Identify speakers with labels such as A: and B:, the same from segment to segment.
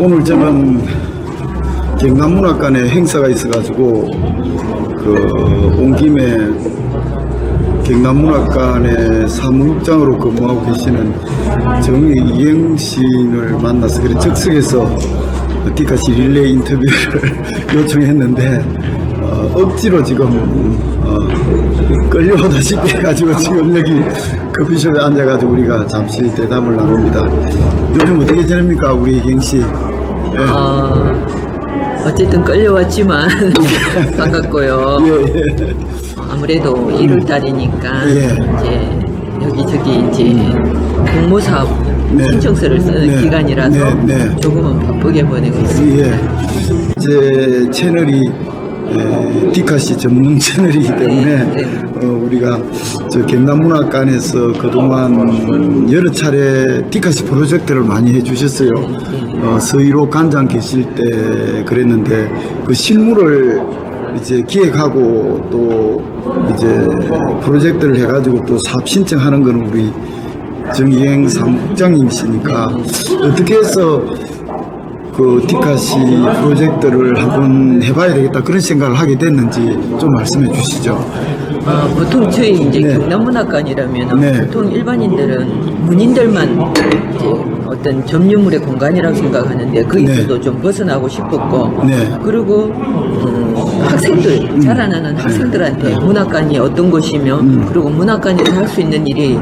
A: 오늘 저는 경남문학관에 행사가 있어가지고 그온 김에 경남문학관의 사무국장으로 근무하고 계시는 정의 이행신을 만나서 그래 즉석에서 어디까지 릴레이 인터뷰를 요청했는데 어, 억지로 지금 어, 끌려오다시피 해가지고 지금 여기 커피숍에 앉아가지고 우리가 잠시 대담을 나눕니다. 요즘 어떻게 지냅니까 우리 이행 씨? 예.
B: 어, 어쨌든 끌려왔지만 반갑고요.
A: 예, 예.
B: 아무래도 1월 달이니까
A: 예.
B: 이제 여기저기 이제 공모사업
A: 네.
B: 신청서를 쓰는
A: 네.
B: 기간이라서
A: 네, 네.
B: 조금은 바쁘게 보내고 있습니다.
A: 예. 제 채널이 에, 디카시 전문 채널이기 때문에
B: 네, 네.
A: 어, 우리가 저 경남문학관에서 그동안 여러 차례 디카시 프로젝트를 많이 해주셨어요. 어, 서희로 관장 계실 때 그랬는데 그 실무를 이제 기획하고 또 이제 프로젝트를 해가지고 또 사업 신청하는 거는 우리 정이행 사무국장님이시니까 어떻게 해서 그 디카시 프로젝트를 한번 해봐야 되겠다 그런 생각을 하게 됐는지 좀 말씀해 주시죠.
B: 어, 보통 저희 이제
A: 네.
B: 경남문학관이라면
A: 네.
B: 보통 일반인들은 문인들만 이제 어떤 점유물의 공간이라고 생각하는데 거기서도
A: 네.
B: 좀 벗어나고 싶었고
A: 네.
B: 그리고 음, 학생들 자라나는 학생들한테 문학관이 어떤 곳이며
A: 음.
B: 그리고 문학관에서 할 수 있는 일이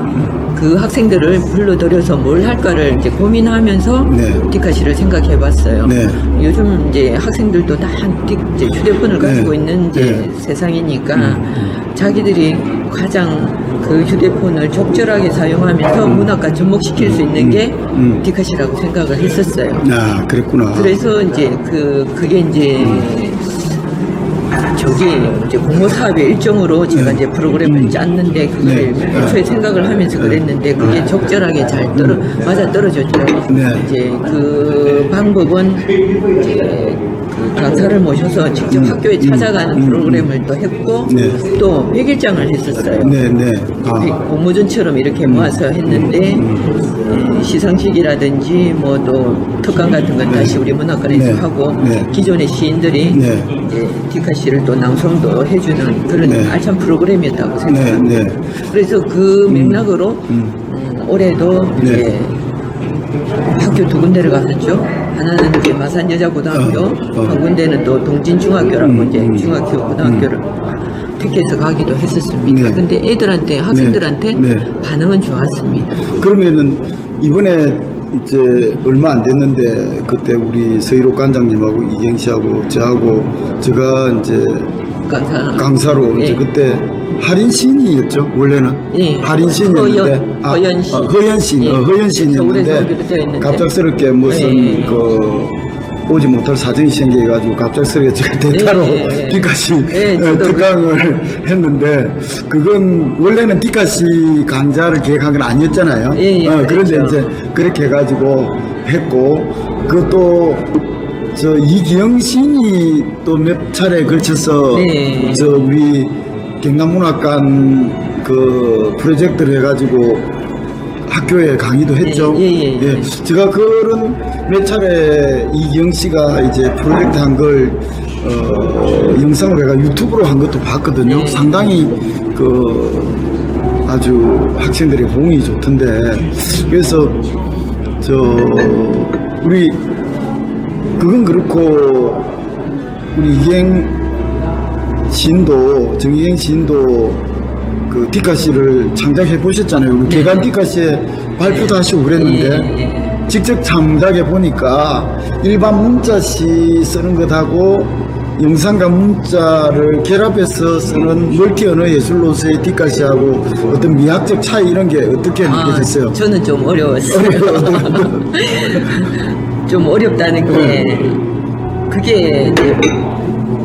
B: 그 학생들을 불러들여서 뭘 할까를 이제 고민하면서
A: 네.
B: 디카시를 생각해 봤어요.
A: 네.
B: 요즘 이제 학생들도 다 디- 이제 휴대폰을
A: 네.
B: 가지고 있는 이제
A: 네.
B: 세상이니까 자기들이 가장 그 휴대폰을 적절하게 사용하면서 문학과 접목시킬 수 있는 게
A: 음.
B: 디카시라고 생각을 했었어요.
A: 아 그랬구나.
B: 그래서 이제 그 그게 이제 저기 이제 공모 사업의 일종으로 제가 이제 프로그램을 짰는데 그걸
A: 네.
B: 애초에 생각을 하면서 그랬는데 그게 적절하게 잘 떨어 맞아 떨어졌죠.
A: 네.
B: 이제 그 방법은 이제 그 강사를 모셔서 직접 학교에 찾아가는 프로그램을 또 했고
A: 네.
B: 또 100일장을 했었어요.
A: 네 네. 아,
B: 공모전처럼 이렇게 모아서 했는데 에, 시상식이라든지 뭐 또 특강 같은 건 다시 우리 문학관에서
A: 네.
B: 하고
A: 네.
B: 기존의 시인들이
A: 네.
B: 이제 디카 씨를 또 낭송도 해주는 그런
A: 네.
B: 알찬 프로그램이었다고
A: 네,
B: 생각합니다.
A: 네.
B: 그래서 그 맥락으로 음, 올해도
A: 네.
B: 이제 학교 두 군데를 갔었죠. 하나는 이제 마산 여자고등학교,
A: 어, 어.
B: 한 군데는 또 동진중학교라고
A: 음,
B: 이제
A: 음.
B: 중학교 고등학교를 택해서 가기도 했었습니다.
A: 네.
B: 근데 애들한테 학생들한테
A: 네.
B: 반응은 좋았습니다.
A: 그러면은 이번에 이제 얼마 안 됐는데 그때 우리 서희로 관장님하고 이경 씨하고 저하고 제가 이제
B: 강사
A: 강사로
B: 네.
A: 이제 그때 할인 시인이었죠 원래는
B: 예.
A: 할인 시인이었는데
B: 허연- 허연 시.
A: 어, 허연 시인
B: 예.
A: 어, 허연 시인이었는데. 갑작스럽게 무슨
B: 예.
A: 그 오지 못할 사정이 생겨가지고 갑작스럽게 제가 대타로
B: 예, 예, 예.
A: 디카시
B: 예,
A: 어, 특강을 했는데 그건 원래는 디카시 강좌를 계획한 건 아니었잖아요.
B: 예, 예,
A: 어, 그런데
B: 그렇죠.
A: 이제 그렇게 해가지고 했고 그것도 저 이기영 시인이 또 몇 차례 걸쳐서
B: 네.
A: 저 우리 경남문학관 그 프로젝트를 해가지고 학교에 강의도 했죠.
B: 예, 예, 예.
A: 제가 그런 몇 차례 이기영 씨가 이제 프로젝트 한걸 어, 영상을 내가 유튜브로 한 것도 봤거든요.
B: 네.
A: 상당히 그 아주 학생들의 호응이 좋던데 그래서 저 우리 그건 그렇고 우리 이행 시인도 정이행 시인도 그 디카시를 창작해 보셨잖아요. 우리
B: 네.
A: 개간 디카시에 발표도 하시고 그랬는데
B: 예, 예.
A: 직접 창작해 보니까 일반 문자시 쓰는 것하고 영상과 문자를 결합해서 쓰는 멀티 언어 예술로서의 디카시하고 어떤 미학적 차이 이런 게 어떻게
B: 아,
A: 느껴졌어요?
B: 저는 좀 어려웠어요. 좀 어렵다는 게 그게 이제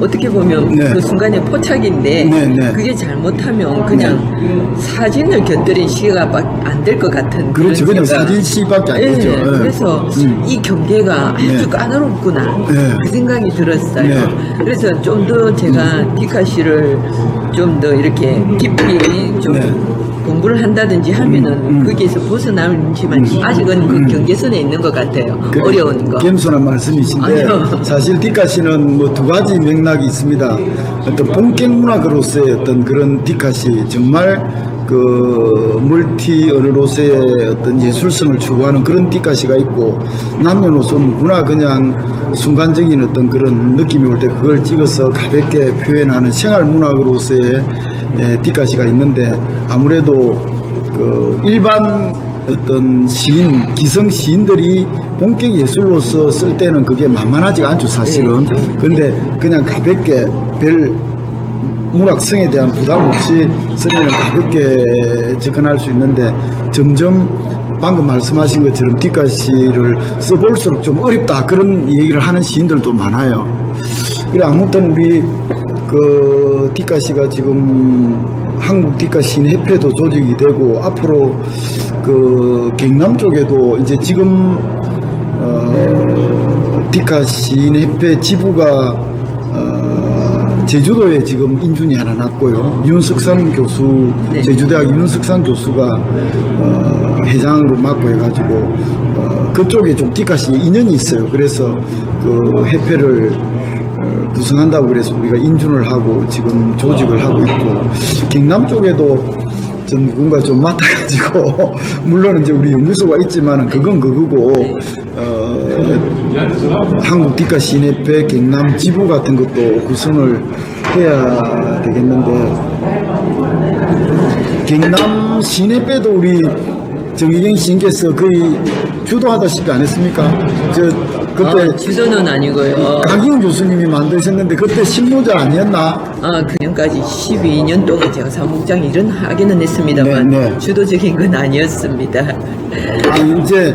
B: 어떻게 보면
A: 네.
B: 그 순간의 포착인데
A: 네, 네.
B: 그게 잘못하면 그냥 사진을 곁들인 시가 안 될 것 같은
A: 그렇죠. 그냥. 사진 시밖에 안
B: 예,
A: 되죠. 예.
B: 그래서
A: 음.
B: 이 경계가 아주
A: 네.
B: 까다롭구나
A: 네.
B: 그 생각이 들었어요.
A: 네.
B: 그래서 좀 더 제가 디카 씨를 좀 더 이렇게 깊이 좀
A: 네.
B: 공부를 한다든지 하면은 거기에서 벗어나지만 아직은 그 경계선에 있는 것 같아요.
A: 그래,
B: 어려운 거.
A: 겸손한 말씀이신데
B: 아니요.
A: 사실 디카시는 뭐 두 가지 맥락이 있습니다. 어떤 본격 문학으로서의 어떤 그런 디카시 정말 그 멀티 언어로서의 어떤 예술성을 추구하는 그런 디카시가 있고 남녀노소는 누구나 그냥 순간적인 어떤 그런 느낌이 올 때 그걸 찍어서 가볍게 표현하는 생활 문학으로서의 예, 디카시가 있는데 아무래도 그 일반 어떤 시인, 기성 시인들이 본격 예술로서 쓸 때는 그게 만만하지가 않죠, 사실은. 근데 그냥 가볍게 별 문학성에 대한 부담 없이 쓰면 가볍게 접근할 수 있는데 점점 방금 말씀하신 것처럼 뒷가시를 써볼수록 좀 어렵다 그런 얘기를 하는 시인들도 많아요. 그래 아무튼 우리 그 뒷가시가 지금 한국 뒷가시인 협회도 조직이 되고 앞으로 그 경남 쪽에도 이제 지금 어 뒷가시인 협회 지부가 어, 제주도에 지금 인준이 하나 났고요. 윤석산 교수,
B: 네.
A: 제주대학 윤석산 교수가 어, 회장으로 맡고 해가지고 어, 그쪽에 좀 뒷가시 인연이 있어요. 그래서 그 협회를 어, 구성한다고 그래서 우리가 인준을 하고 지금 조직을 하고 있고 경남 쪽에도 전 누군가 좀 맡아가지고 물론 이제 우리 연구소가 있지만은 그건 그거고 어, 한국 뒷가 시내회 경남 지부 같은 것도 구성을 해야 되겠는데 경남 시내회도 우리 정희경 시인께서 거의 주도하다시피 안 했습니까? 저 그때
B: 아, 주도는 아니고요.
A: 강희영 교수님이 만드셨는데 그때 신모자 아니었나?
B: 아, 그년까지 12년 동안 제가 사무장 일은 하기는 했습니다만
A: 네, 네.
B: 주도적인 건 아니었습니다.
A: 아, 이제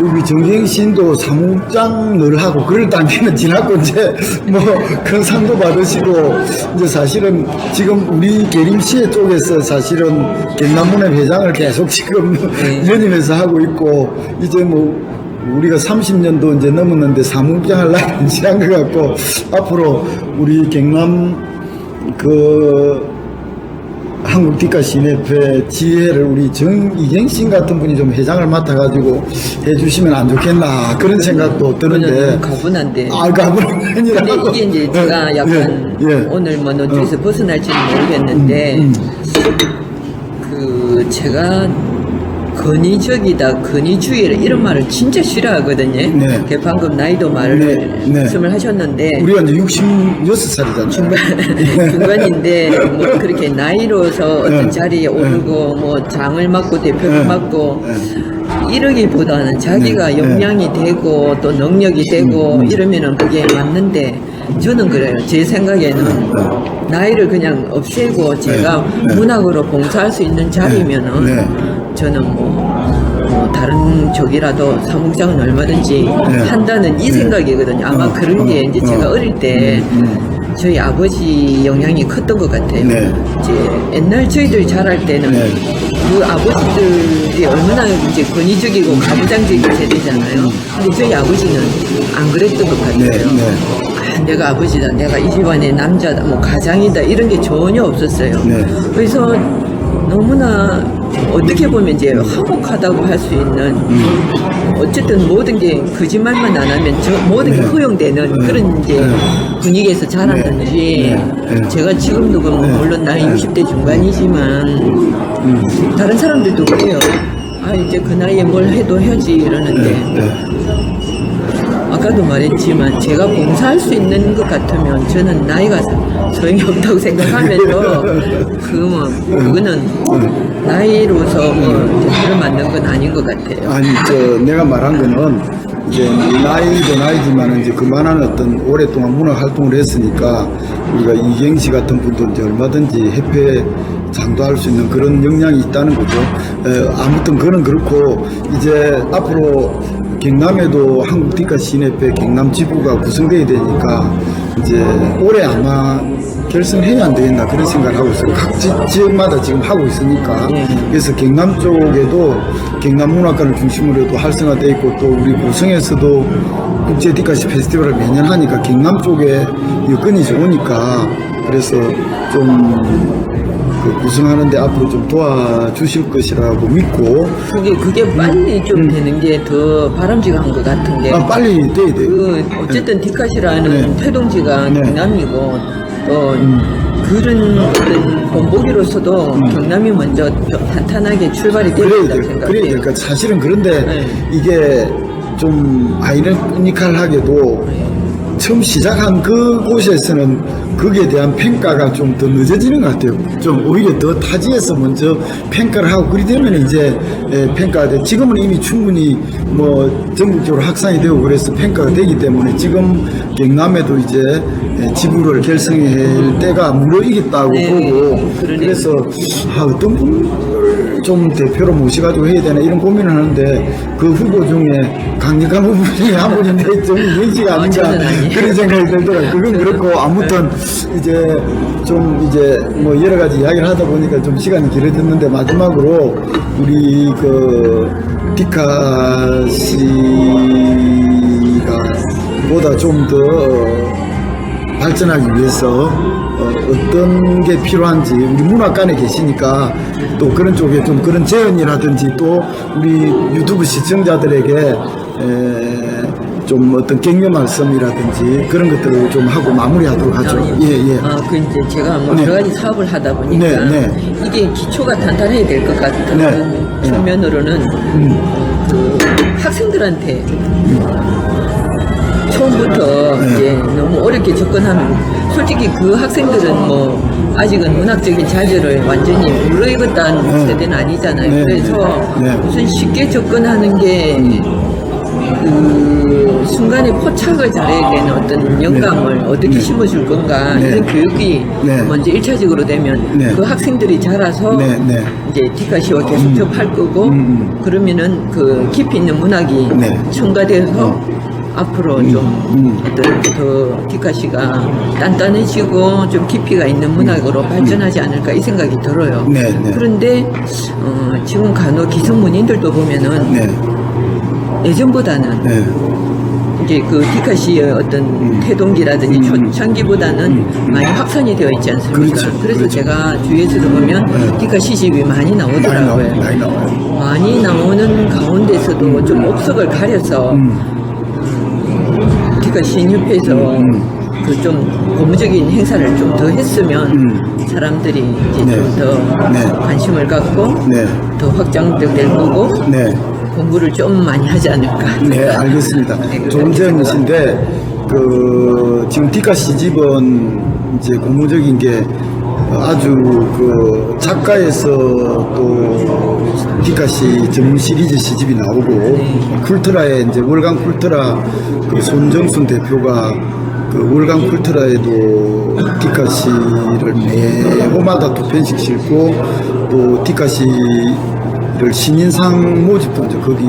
A: 우리 정경 시인도 사무장 늘 하고 그럴 단계는 지났고 이제 뭐 큰 상도 받으시고 이제 사실은 지금 우리 계림시의 쪽에서 사실은 경남문회 회장을 계속 지금
B: 네.
A: 연임해서 하고 있고 이제 뭐 우리가 30년도 이제 넘었는데 사무장 할 나이는 지난 것 같고 앞으로 우리 경남 그 한국 뒷가 시내회 지혜를 우리 정이경 씨 같은 분이 좀 회장을 맡아가지고 해주시면 안 좋겠나 그런 생각도 드는데
B: 가분한데.
A: 아 아니라
B: 근데 이게 이제 제가 약간
A: 예, 예.
B: 오늘 뭐 노트에서 벗어날지는 모르겠는데
A: 음,
B: 그 제가 건의적이다, 건의주의를 이런 말을 진짜 싫어하거든요.
A: 네.
B: 그 방금 나이도 말을
A: 네, 네.
B: 말씀을 하셨는데
A: 우리가 이제 66살이잖아요
B: 중간 중간인데 뭐 그렇게 나이로서 어떤
A: 네.
B: 자리에 오르고 뭐 장을 맡고 대표를
A: 네.
B: 맡고 이러기보다는 자기가
A: 네.
B: 역량이 되고 또 능력이 되고 이러면은 그게 맞는데 저는 그래요. 제 생각에는 나이를 그냥 없애고 제가
A: 네.
B: 문학으로 봉사할 수 있는 자리면은
A: 네.
B: 저는 뭐, 뭐 다른 쪽이라도 사무장은 얼마든지 한다는 이 생각이거든요. 아마
A: 어,
B: 그런 게
A: 어,
B: 이제
A: 어.
B: 제가 어릴 때 저희 아버지 영향이 컸던 것 같아요.
A: 네.
B: 이제 옛날 저희들이 자랄 때는
A: 네.
B: 그 아버지들이 얼마나 이제 권위적이고 가부장적인 세대잖아요. 근데 저희 아버지는 안 그랬던 것 같아요.
A: 네, 네.
B: 아, 내가 아버지다, 내가 이 집안의 남자다, 뭐 가장이다 이런 게 전혀 없었어요.
A: 네.
B: 그래서 너무나 어떻게 보면 이제 화목하다고 할 수 있는 어쨌든 모든 게 거짓말만 안 하면 저 모든 게
A: 네.
B: 허용되는 그런 이제
A: 네.
B: 분위기에서 자랐는지
A: 네. 네.
B: 제가 지금도 그뭐 물론 나이 60대 중반이지만
A: 음.
B: 다른 사람들도 그래요. 아 이제 그 나이에 뭘 해도 해야지 이러는데
A: 네.
B: 아까도 말했지만 제가 봉사할 수 있는 것 같으면 저는 나이가 소용이 없다고 생각하면서 그뭐 그거는 나이로서 뭐 대표를 만든 건 아닌 것 같아요.
A: 아니 저 내가 말한 거는 이제 나이도 나이지만 이제 그만한 어떤 오랫동안 문화 활동을 했으니까 우리가 이경 씨 같은 분도 이제 얼마든지 협회 장도할 수 있는 그런 역량이 있다는 거죠. 에, 아무튼 그는 그렇고 이제 앞으로 경남에도 한국 뒷가 시내회 경남 지부가 구성돼야 되니까 이제 올해 아마 결성해야 안 되겠나 그런 생각을 하고 있어요. 각 지, 지역마다 지금 하고 있으니까
B: 예.
A: 그래서 경남 쪽에도 경남 문화관을 중심으로 도 활성화돼 있고 또 우리 고성에서도 국제 디카시 페스티벌을 매년 하니까 경남 쪽에 여건이 좋으니까 그래서 좀 그 구성하는데 앞으로 좀 도와주실 것이라고 믿고
B: 그게 그게 빨리 좀 되는 게 더 바람직한 것 같은 게
A: 음. 아, 빨리 돼야 돼요.
B: 그 어쨌든 디카시라는
A: 네.
B: 태동지가
A: 네.
B: 경남이고 또 그런 어떤 본보기로서도 경남이 먼저 좀 탄탄하게 출발이
A: 그래야
B: 되었다
A: 돼. 그래야
B: 생각해요.
A: 될까 사실은 그런데
B: 네.
A: 이게 좀 아이러니컬하게도 처음 시작한 그곳에서는 거기에 대한 평가가 좀 더 늦어지는 것 같아요. 좀 오히려 더 타지에서 먼저 평가를 하고 그리 되면 이제 예, 평가가 돼. 지금은 이미 충분히 뭐 전국적으로 확산이 되고 그래서 평가가 되기 때문에 지금 경남에도 이제 예, 지부를 결성할 때가 무르익었다고
B: 네,
A: 보고
B: 그러네요.
A: 그래서 아, 어떤 분을 좀 대표로 모셔가지고 해야 되나 이런 고민을 하는데 그 후보 중에 강력한 부분이 한 분인데 좀 의지가
B: 아,
A: 아닌가. 그런 생각이 들더라고요. 그건 그렇고 아무튼 이제 좀 이제 뭐 여러 가지 이야기를 하다 보니까 좀 시간이 길어졌는데 마지막으로 우리 그 디카 씨가 보다 좀더 발전하기 위해서 어, 어떤 게 필요한지 우리 문학관에 계시니까 또 그런 쪽에 좀 그런 제언이라든지 또 우리 유튜브 시청자들에게 에, 좀 어떤 격려 말씀이라든지 그런 것들을 좀 하고 마무리하도록 하죠. 예, 예.
B: 아, 그 이제 제가 뭐
A: 네.
B: 여러 가지 사업을 하다 보니까
A: 네, 네.
B: 이게 기초가 단단해야 될 것 같은
A: 네. 음.
B: 측면으로는 그 학생들한테 처음부터
A: 네.
B: 이제 너무 어렵게 접근하면 솔직히 그 학생들은 뭐 아직은 문학적인 자질을 완전히 무르익었다는
A: 네.
B: 세대는 아니잖아요.
A: 네,
B: 그래서
A: 네. 네.
B: 무슨 쉽게 접근하는 게 그 순간에 포착을 잘해야 되는 어떤 영감을 어떻게 심어줄 건가
A: 네.
B: 이런 교육이
A: 네.
B: 먼저 일차적으로 되면
A: 네.
B: 그 학생들이 자라서
A: 네, 네.
B: 이제 디카시와 계속 접할 거고
A: 음.
B: 그러면은 그 깊이 있는 문학이
A: 네.
B: 첨가돼서 앞으로 좀
A: 음.
B: 어떤 더 디카시가 단단해지고 좀 깊이가 있는 문학으로 발전하지 않을까 이 생각이 들어요.
A: 네, 네.
B: 그런데 어, 지금 간혹 기성문인들도 보면은
A: 네,
B: 예전보다는
A: 네,
B: 이제 그 디카시의 어떤 태동기라든지 초창기보다는 많이 확산이 되어 있지 않습니까?
A: 음. 그렇죠,
B: 래서
A: 그렇죠.
B: 제가 주위에서 들어보면
A: 네.
B: 디카시 집이 많이. 나오더라고요.
A: 많이 나와요.
B: 많이 나오는 가운데서도 좀 옥석을 가려서
A: 음.
B: 디카시 협회에서 그 좀 고무적인 행사를 좀 더 했으면
A: 음.
B: 사람들이 이제
A: 네.
B: 좀 더
A: 네.
B: 관심을 갖고
A: 네,
B: 더 확장될 거고
A: 네.
B: 공부를 좀 많이 하지 않을까.
A: 네, 알겠습니다.
B: 네,
A: 좋은 제안이신데, 그, 지금 디카 시집은 이제 고무적인 게 아주 그 작가에서 또 디카 시 전문 시리즈 시집이 나오고, 쿨트라에 이제 월간 쿨트라 그 손정순 대표가 그 월간 쿨트라에도 디카 시를 매 호마다 두 편씩 싣고 또 디카 시를 신인상 모집도 이제 거기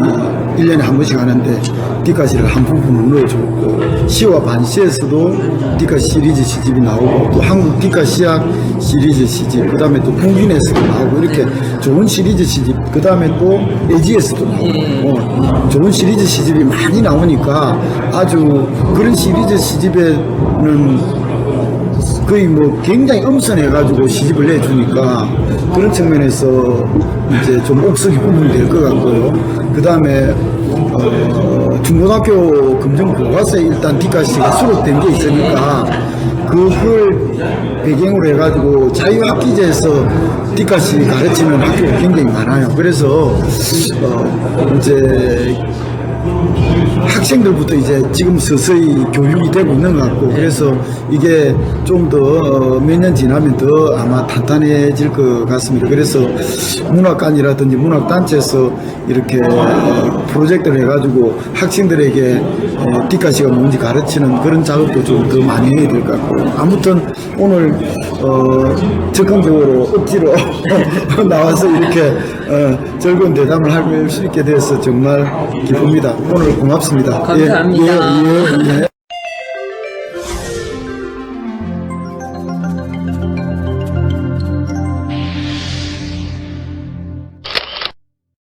A: 1년에 한 번씩 하는데 디카시를 한 부분 넣어줬고 시와 반시에서도 디카 시리즈 시집이 나오고 또 한국 디카 시학 시리즈 시집 그 다음에 또 국인에서도 나오고 이렇게 좋은 시리즈 시집 그 다음에 또 에지에서도 나오고 어, 좋은 시리즈 시집이 많이 나오니까 아주 그런 시리즈 시집에는 거의 뭐 굉장히 엄선해가지고 시집을 내주니까 그런 측면에서 이제 좀 옥석이 구분될 것 같고요. 그 다음에 어, 중고등학교 교과서에 일단 디카시가 수록된 게 있으니까 그걸 배경으로 해가지고 자유학기제에서 디카시 가르치는 학교가 굉장히 많아요. 그래서 어, 이제 학생들부터 이제 지금 서서히 교육이 되고 있는 것 같고 그래서 이게 좀 더 몇 년 지나면 더 아마 탄탄해질 것 같습니다. 그래서 문학관이라든지 문학단체에서 이렇게 프로젝트를 해가지고 학생들에게 어, 디카시가 뭔지 가르치는 그런 작업도 좀 더 많이 해야 될 것 같고 아무튼 오늘 어, 적극적으로 억지로 나와서 이렇게 어, 즐거운 대담을 할 수 있게 돼서 정말 기쁩니다. 오늘 고맙습니다.
B: 감사합니다.
A: 예, 예, 예, 예.